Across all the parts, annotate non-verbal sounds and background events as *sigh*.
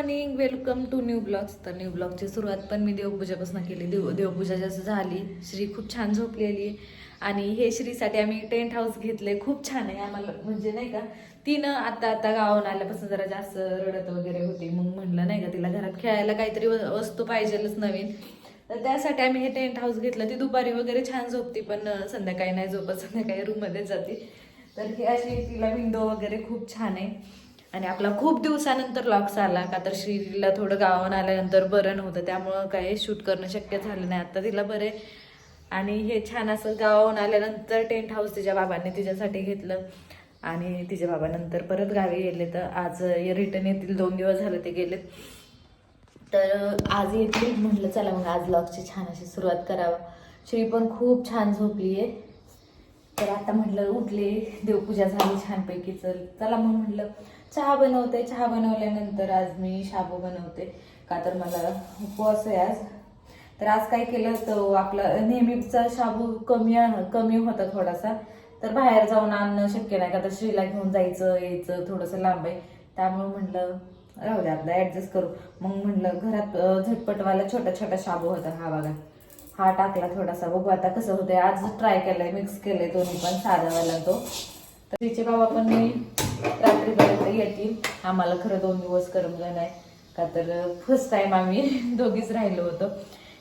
Morning welcome to new blogs. तर new ब्लॉगची सुरुवात पण मी देवपूजापासून केली. देव देवपूजा जसं झाली श्री खूप छान झोपलेली. आहे आणि हे श्रीसाठी आम्ही टेंट हाऊस घेतले खूप छान आहे. आम्हाला म्हणजे नाही का तिनं आता आता गावाहून आल्यापासून जरा जास्त रडत वगैरे होती. मग म्हणलं नाही का तिला घरात खेळायला काहीतरी व- वस्तू पाहिजेलच नवीन. तर त्यासाठी आम्ही हे टेंट हाऊस घेतलं. ती दुपारी वगैरे छान झोपती पण संध्याकाळी नाही झोपत. संध्याकाळी रूममध्येच जाते. तर हे अशी तिला विंडो वगैरे खूप छान आहे. आणि आपला खूप दिवसानंतर लॉक्स आला का तर श्रीला थोडं गावाहून आल्यानंतर बरं नव्हतं त्यामुळं काही शूट करणं शक्य झालं नाही. आता तिला बरे आणि हे छान असं गावाहून आल्यानंतर टेंट हाऊस तिच्या बाबांनी तिच्यासाठी घेतलं. आणि तिच्या बाबानंतर परत गावी गेले तर आज रिटर्न येतील दोन दिवस झाले ते गेलेत. तर आज येतील. म्हटलं चला मग आज लॉकची छान अशी सुरुवात करावं. श्री पण खूप छान झोपली आहे तर आता म्हटलं उठले. देवपूजा झाली छानपैकी. चल चला मग म्हटलं चहा बनवते चहा बनवल्यानंतर आज मी शाबू बनवते. का तर मला उपवास आहे आज. तर आज काय केलं तर आपला नेहमीचा शाबू कमी कमी होता थोडासा. तर बाहेर जाऊन आणणं शक्य नाही का तर श्रीला घेऊन जायचं यायचं थोडंसं लांब आहे. त्यामुळे म्हटलं राहू दे आपला ॲडजस्ट करू. मग म्हटलं घरात झटपटवाला छोटा छोटा शाबू होता हा बघा. हा टाकला थोडासा. बघू आता कसं होतंय. आज ट्राय केलंय मिक्स केलंय दोन्ही पण साधावाला तो. तर तिचे बाबा पण मी रात्रीपर्यंत येतील आम्हाला खरं दोन दिवस करमलं नाही. का तर फर्स्ट टाइम आम्ही *laughs* दोघीच राहिलो होतो.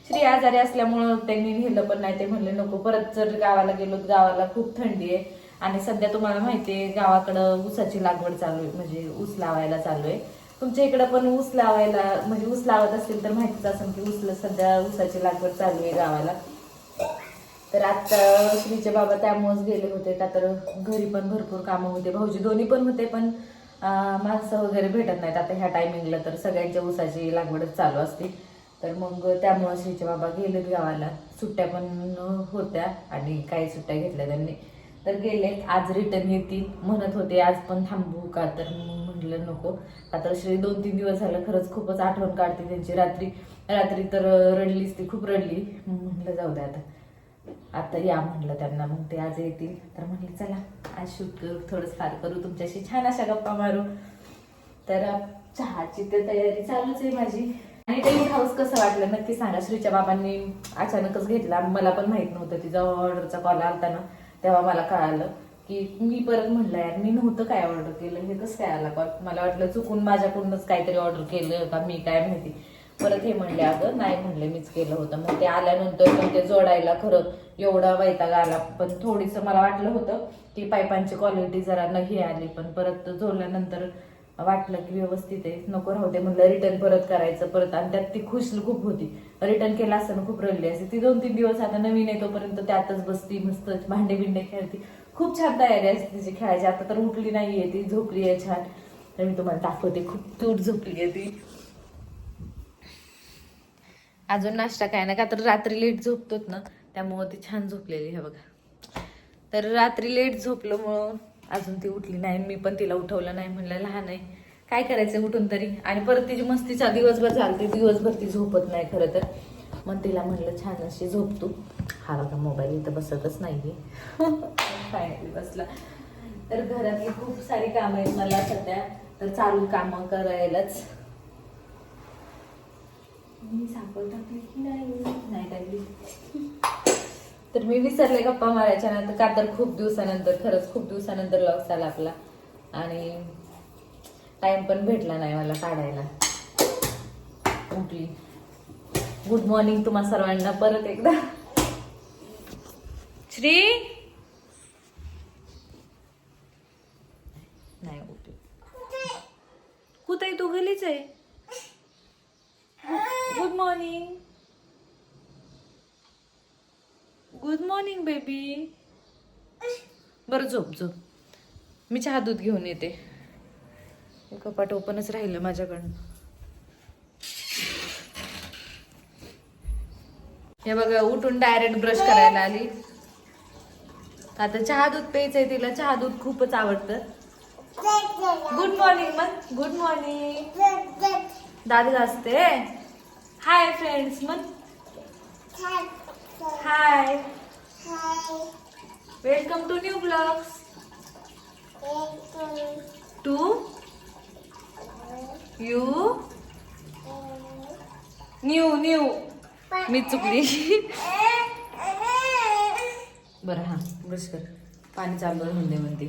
श्री आजारी असल्यामुळं त्यांनी नेलं पण नाही. ते म्हणले नको परत जर गावाला गेलो तर गावाला खूप थंडी आहे. आणि सध्या तुम्हाला माहिती आहे गावाकडं ऊसाची लागवड चालू आहे. म्हणजे ऊस लावायला चालू आहे. तुमच्या इकडं पण ऊस लावायला म्हणजे ऊस लावत असतील तर माहितीच असेल की ऊसला सध्या ऊसाची लागवड चालू आहे गावाला. तर आता श्रीचे बाबा त्यामुळेच गेले होते का तर घरी पण भरपूर कामं होते. भाऊजी दोन्ही पण होते पण माणसं वगैरे भेटत नाहीत. आता ह्या टायमिंगला तर सगळ्यांच्या ऊसाची लागवडच चालू असते. तर मग त्यामुळं श्रीचे बाबा गेलेत गावाला. सुट्ट्या पण होत्या आणि काही सुट्ट्या घेतल्या त्यांनी. तर गेले आज रिटर्न येतील म्हणत होते. आज पण थांबू का तर म्हटलं नको. का तर श्री दोन तीन दिवस झालं खरंच खूपच आठवण काढते त्यांची. रात्री रात्री तर रडलीच ती खूप रडली. मग म्हटलं जाऊ दे आता. आता या म्हणलं त्यांना मग ते आज येतील. तर म्हटलं चला आज शूट करू थोडंच फार करू तुमच्याशी छान अशा गप्पा मारू. तर चहाची तर तयारी चालूच आहे माझी. आणि टेंट हाऊस कसं वाटलं? नक्की सांगा. श्रीच्या बाबांनी अचानकच घेतला. मला पण माहीत नव्हतं तिचा ऑर्डरचा कॉल आलता ना तेव्हा मला कळालं की मी परत म्हणलं यार मी नव्हतं काय ऑर्डर केलं? हे कसं काय आला कॉल मला वाटलं चुकून माझ्याकडूनच काहीतरी ऑर्डर केलं का मी काय माहिती. परत हे म्हणले अगं नाही म्हणले मीच केलं होतं. मग ते आल्यानंतर पण ते जोडायला खरं एवढा वैताग आला पण थोडीसं मला वाटलं होतं की पाईपांची क्वालिटी जरा न आली पण परत जोडल्यानंतर वाटलं की व्यवस्थित आहे नको राहू दे म्हणलं रिटर्न परत करायचं परत. आणि त्यात ती खुश खूप होती. रिटर्न केलं असताना खूप रडली असते. ती दोन तीन दिवस आता नवीन आहे तोपर्यंत त्यातच बसती मस्त भांडे बिंडे खेळती. खूप छान तयारी असते तिची खेळायची. आता तर उठली नाहीये ती झोपली आहे छान. तर मी तुम्हाला दाखवते खूप क्यूट झोपली आहे ती. अजून नाश्ता काय ना का? तर रात्री लेट झोपतोत ना त्यामुळं ती छान झोपलेली आहे बघा. तर रात्री लेट झोपल्यामुळं अजून ती उठली नाही मी पण तिला उठवलं नाही म्हणलं लहान आहे. काय करायचं उठून तरी? आणि परत तिची मस्तीचा दिवसभर चालते दिवसभर ती झोपत नाही खरं तर. मग तिला म्हणलं छान अशी झोप तू. हा बघा मोबाईल इथं बसतच नाही काय बसला. तर घरातली खूप सारी कामं आहेत मला सध्या. तर चालू कामं करायलाच. मी सापड टाकली की नाही? नाही टाकली. तर मी विसरले गप्पा मारायच्या नंतर का तर खूप दिवसानंतर खरंच खूप दिवसानंतर लॉस आला आपला. आणि टाइम पण भेटला नाही मला काढायला. उठली. गुड मॉर्निंग तुम्हा सर्वांना परत एकदा. श्री? नाही उठली. कुठे तू? घरीच आहे? मॉर्निंग गुड मॉर्निंग बेबी बरं झोप झोप. मी चहा दूध घेऊन येते. कपाट ओपनच राहिलं माझ्याकडनं. हे बघा उठून डायरेक्ट ब्रश करायला आली. आता चहा दूध प्यायचंय तिला. चहा दूध खूपच आवडतं. गुड मॉर्निंग मग गुड मॉर्निंग दादी घासते. हाय फ्रेंड्स मग hi welcome to new blogs to you new new मी चुकली बरं हा. ब्रश कर. पाणी चालू राहून दे म्हणते.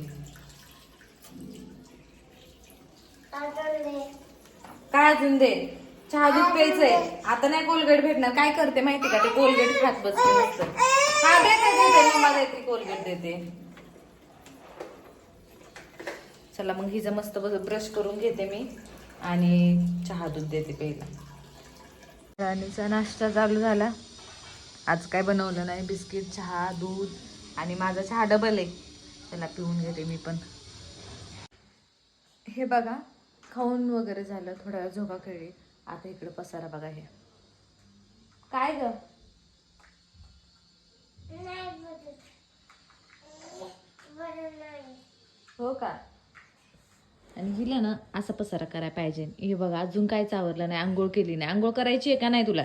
काय अजून दे? चहा दूध प्यायचंय. आता नाही कोलगेट भेटणार. काय करते माहिती का? ते कोलगेट खात बसते. हा देते देते मम्मा देते कोलगेट देते. चला मग हिचं मस्त ब्रश करून घेते मी. आणि चहा दूध देते पहिला राणीचा नाश्ता चालू झाला. आज काय बनवलं नाही? बिस्किट चहा दूध आणि माझा चहा डबल आहे. त्याला पिऊन घेते मी पण. हे बघा खाऊन वगैरे झालं वेळ झोपा खेळली आता इकडे पसारा बघा हे. काय ग? हो का? आणि हिला ना असा पसारा करायला पाहिजे. हे बघा अजून काय चावरलं नाही आंघोळ केली नाही. आंघोळ करायची आहे का नाही तुला?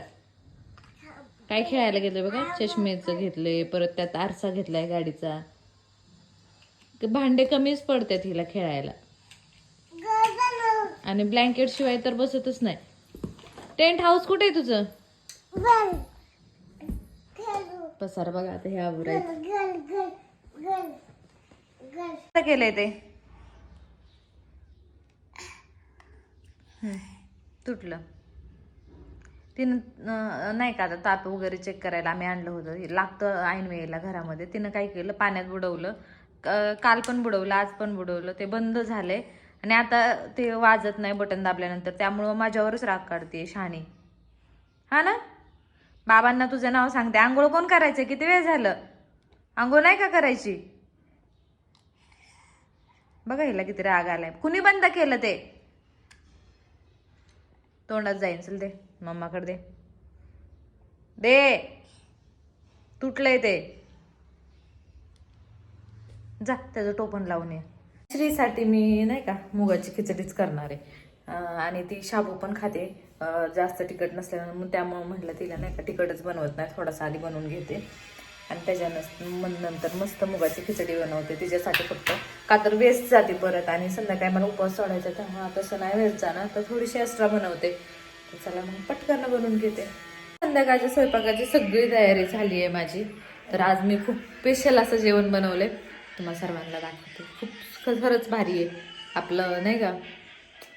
काय खेळायला गेलं बघा? चष्मेचं घेतलंय परत त्यात आरसा घेतलाय गाडीचा. भांडे कमीच पडतात हिला खेळायला. आणि ब्लँकेट शिवाय तर बसतच नाही. टेंट हाऊस कुठे आहे तुझं? पसार बघा आता हे आवरायचं केलंय ते? तुटलं. तिनं नाही का आता ताप वगैरे चेक करायला आम्ही आणलं होतं. लागतं ऐन वेळेला घरामध्ये. तिनं काय केलं? पाण्यात बुडवलं. काल पण बुडवलं आज पण बुडवलं. ते बंद झालंय. आणि आता ते वाजत नाही बटन दाबल्यानंतर त्यामुळं माझ्यावरच राग काढते शहाणी. हा ना? बाबांना तुझं नाव सांगते. आंघोळ कोण करायचं? किती वेळ झालं? आंघोळ नाही का करायची? बघा हिला किती राग आलाय. कुणी बंद केलं ते? तोंडात जाईन. चल दे. मम्माकडे दे. दे. तुटलंय ते. जा त्याचं टोपण लावून ये. श्रीसाठी मी नाही का मुगाची खिचडीच करणार आहे. आणि ती शाबू पण खाते. जास्त तिखट नसल्यानं मग त्यामुळं म्हटलं तिला नाही का तिखटच बनवत नाही. थोडासा आधी बनवून घेते. आणि त्याच्यानं मग नंतर मस्त मुगाची खिचडी बनवते. तिच्यासाठी फक्त का तर वेस्ट जाते परत. आणि संध्याकाळी मला उपवास सोडायचा तर हा तसं नाही वेस्ट जाणार. तर थोडीशी एक्स्ट्रा बनवते. तर चला मग पटकन बनवून घेते. संध्याकाळच्या स्वयंपाकाची सगळी तयारी झाली आहे माझी. तर आज मी खूप स्पेशल असं जेवण बनवलंय. तुम्हाला सर्वांना दाखवते. खूप ख- खरंच भारी आहे. आपलं नाही का?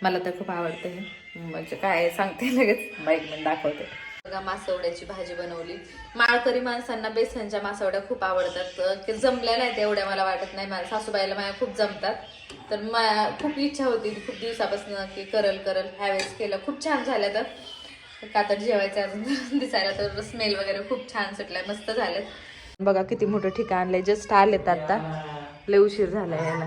मला तर खूप आवडतं. हे म्हणजे काय सांगते *laughs* लगेच. बाईक म्हणून दाखवते. बघा मासवड्याची भाजी बनवली. माळकरी माणसांना बेसनच्या मासवड्या खूप आवडतात. की जमल्या नाहीत एवढ्या मला वाटत नाही. माझ्या सासूबाईला माझ्या खूप जमतात. तर मा खूप इच्छा होती खूप दिवसापासून की करल करल. ह्यावेळेस केलं. खूप छान झाल्या तर. का तर जेवायचं अजून *laughs* दिसायला तर स्मेल वगैरे खूप छान सुटलाय. मस्त झालेत बघा किती मोठं ठिकाण आणलंय जस्ट आलेत आता. लय उशीर झालाय याला.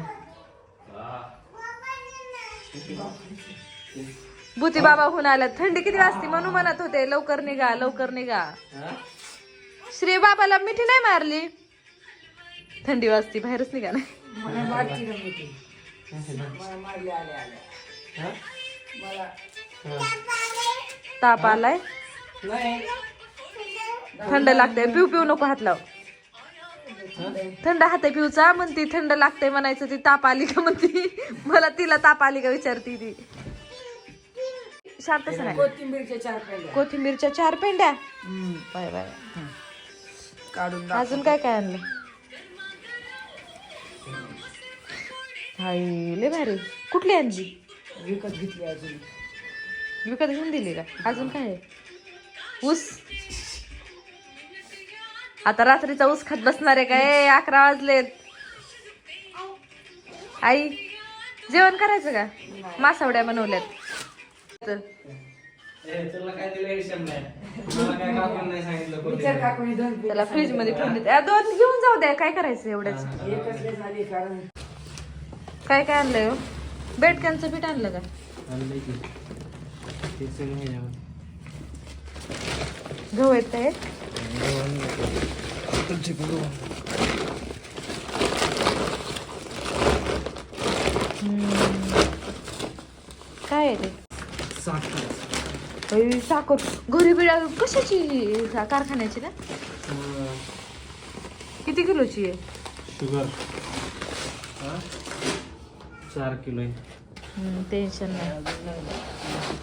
भूती बाबा होऊन आल्यात. थंडी किती वाजती म्हणून म्हणत होते. लवकर निघा लवकर निघा. श्री बाबाला मिठी नाही मारली? थंडी वाजती बाहेरच निघा नाही. ताप आलाय? थंड लागतंय. पिऊ पिऊ नको हात लाव. थंड हात पिऊचा म्हणती थंड लागतंय म्हणायचं ती ताप आली का म्हणती? मला तिला ताप आली का विचारती ती. शांतच नाही कोथिंबीरच्या चार पेंड्या. कोथिंबीरच्या चार पेंड्या? Bye bye. काढून अजून काय काय आणलं हाय लय भारी. कुठली आणली? विकत घेतली अजून. विकत घेऊन दिली का? अजून काय? ऊस? आता रात्रीचा ऊस खात बसणार आहे काय अकरा वाजलेत. आई जेवण करायचं का? मासावड्या बनवल्यात. त्याला फ्रीजमध्ये ठेवून देते. आ, दोन घेऊन जाऊ द्या. काय करायचं कारण काय काय आणलंय हो? बेटक्यांचं पीठ आणलं का. गहू पण गहू. काय आहे ते? साखर. अय, साखर. घरी बिळा कशाची सा- कारखान्याची ना? किती किलोची आहे? शुगर. हा? चार किलो आहे टेन्शन नाही.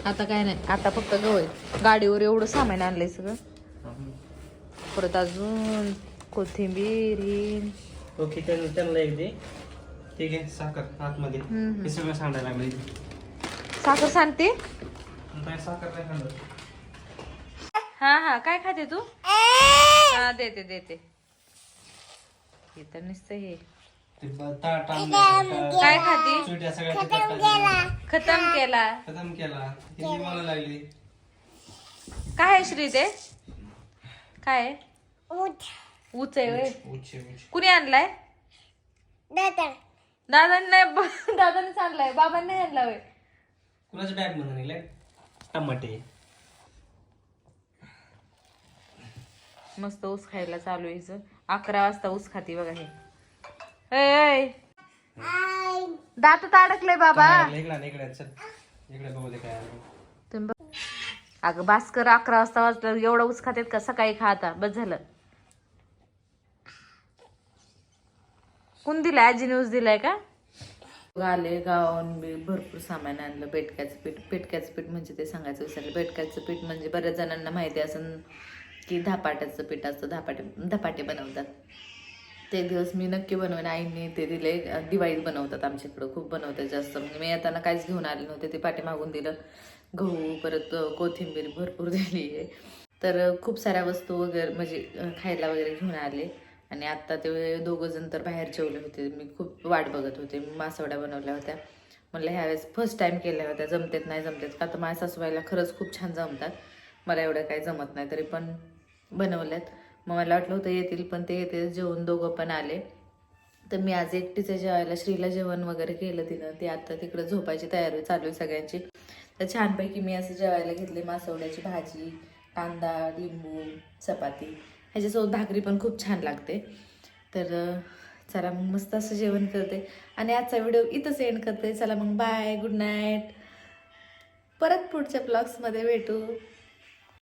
आता काय नाही. आता फक्त गहू आहे. गाडीवर एवढं सामान आणलंय सगळं. परत अजून कोथिंबीर ही ओके त्यांना त्यांना एक दे. ठीक आहे साखर आतमध्ये. हम्म. हे सगळं सांडायला लागलं इथे. साखर सांगते काय साखर नाही खाल्लं हा हा काय खाते तू? हा देते देते. हे तर नुसतं हे. ते ब- ताट आणलं काय खाती? सगळ्या खतम केला. खतम केला. हिंदी मला लागली? काय आहे श्री ते? काय? आहे? ऊच आहे व्हय. उच्च उच्च कुणी आणलाय? दादाने नाही ब- *laughs* दादानेच आणलाय. बाबांनी नाही आणला होय. कुणाच्या बॅगमध्ये निघले टमाटे. मस्त ऊस खायला चालू आहे हिचं. अकरा वाजता ऊस खाती बघा हे. ऐ, ऐ. दातात अडकलंय बाबा. इकडे इकडे आण, चल. इकडे बघू दे काय आहे. अगं भास्कर अकरा वाजता वाजलं एवढा ऊस खातात का सकाळी खा आता बस झालं. कोण दिलाय? आजीने ऊस दिलाय का? आले गावाहून बी भरपूर सामान आणलं बेटक्याचं पीठ पेटक्याचं पीठ म्हणजे ते सांगायचं विसरलं. बेटक्याचं पीठ म्हणजे बऱ्याच जणांना माहिती असेल की धापाट्याचं पीठ असतं धापाटे धपाटे बनवतात. ते दिवस मी नक्की बनवेन. आईने ते दिले दिवाळीत बनवतात आमच्याकडं खूप बनवतात जास्त. म्हणजे मी येताना काहीच घेऊन आले नव्हते ते पाठी मागून दिलं. गहू परत कोथिंबीर भरपूर दिली आहे. तर खूप साऱ्या वस्तू वगैरे म्हणजे खायला वगैरे घेऊन आले. आणि आत्ता ते दोघं जण तर बाहेर जेवले होते. मी खूप वाट बघत होते. मासवड्या बनवल्या होत्या. म्हणलं ह्यावेळेस फर्स्ट टाईम केल्या होत्या. जमतेत नाही जमतेत का? तर माझ्या सासूबाईला खरंच खूप छान जमतात. मला एवढं काही जमत नाही. तरी पण बनवल्यात. मग मला वाटलं होतं येतील पण ते येते जेवून दोघं पण आले. तर मी आज एकटीचं जेवायला श्रीला जेवण वगैरे केलं तिनं. ती आता तिकडं झोपायची तयारी चालू आहे सगळ्यांची. तर छानपैकी मी असं जेवायला घेतले मासवड्याची भाजी कांदा लिंबू चपाती. ह्याच्यासोबत भाकरी पण खूप छान लागते. तर चला मग मस्त असं जेवण करते. आणि आजचा व्हिडिओ इथंच एंड करते. चला मग बाय गुड नाईट परत पुढच्या ब्लॉग्समध्ये भेटू.